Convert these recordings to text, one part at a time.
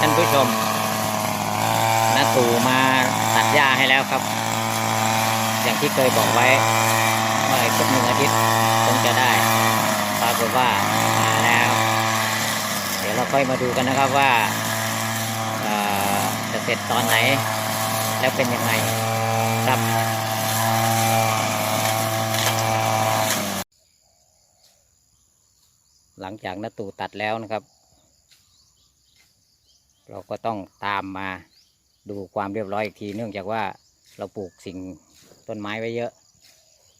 ท่านผู้ชมนาตู่มาตัดหญ้าให้แล้วครับ อย่างที่เคยบอกไว้ว่าอีกหนึ่งอาทิตย์คงจะได้ปรากฏว่ามาแล้ว เดี๋ยวเราค่อยมาดูกันนะครับว่าจะเสร็จตอนไหน แล้วเป็นยังไงครับหลังจากนาตู่ตัดแล้วนะครับ เราก็ต้องตามมาดูความเรียบร้อยอีกทีเนื่องจากว่าเราปลูกสิ่งต้นไม้ไว้เยอะ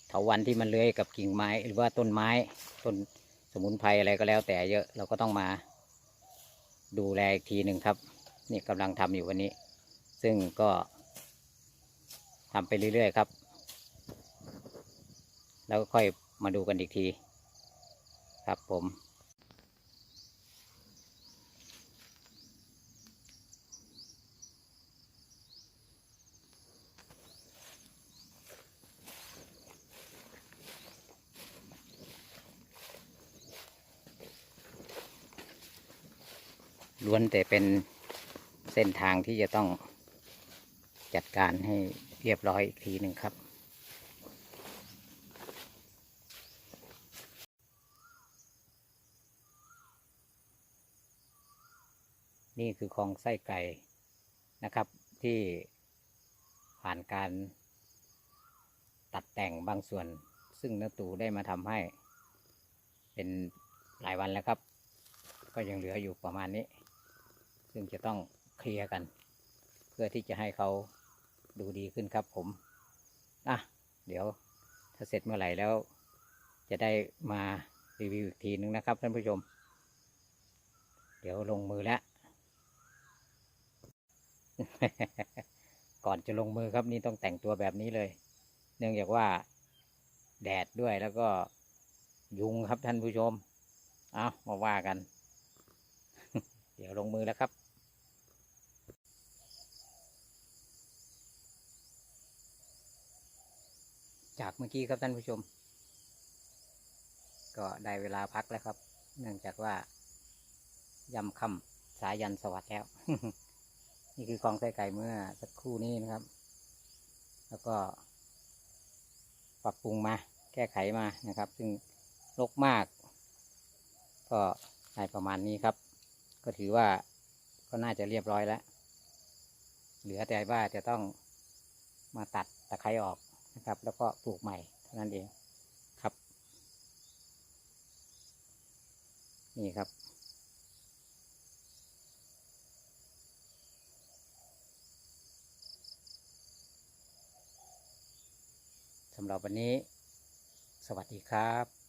เถาวันที่มันเลื้อยกับกิ่งไม้หรือว่าต้นไม้ต้นสมุนไพรอะไรก็แล้วแต่เยอะเราก็ต้องมา ดูแลอีกทีหนึ่งครับ นี่กำลังทำอยู่วันนี้ ซึ่งก็ทำไปเรื่อยๆครับ แล้วก็ค่อยมาดูกันอีกที ครับผม ล้วนแต่เป็นเส้นทางที่จะต้องจัดการให้เรียบร้อยอีกทีหนึ่งครับ นี่คือคลองไส้ไก่นะครับที่ผ่านการตัดแต่งบางส่วน ซึ่งนตู่ได้มาทำให้ เป็นหลายวันแล้วครับ ก็ยังเหลืออยู่ประมาณนี้ ซึ่งจะต้องเคลียร์กัน เพื่อที่จะให้เขาดูดีขึ้นครับผมอะเดี๋ยวถ้าเสร็จเมื่อไหร่แล้ว จะได้มารีวิวอีกทีนึงนะครับท่านผู้ชม เดี๋ยวลงมือแล้ว ก่อนจะลงมือครับนี่ต้องแต่งตัวแบบนี้เลย เนื่องจากว่าแดดด้วยแล้วก็ยุงครับท่านผู้ชม เอามาว่ากัน เดี๋ยวลงมือแล้วครับ จากเมื่อกี้ครับท่านผู้ชม ก็ได้เวลาพักแล้วครับ เนื่องจากว่ายำคำสายันสวัสดิ์แล้ว นี่คือคลองไส้ไก่เมื่อสักครู่นี้นะครับ แล้วก็ ปรับปรุงมา แก้ไขมานะครับ ซึ่งรกมาก ก็ได้ประมาณนี้ครับ ก็ถือว่าก็น่าจะเรียบร้อยแล้ว เหลือแต่ว่าจะต้องมาตัดตะไคร้ออก นะครับ แล้วก็ปลูกใหม่เท่านั้นเองครับ นี่ครับ สำหรับวันนี้ สวัสดีครับ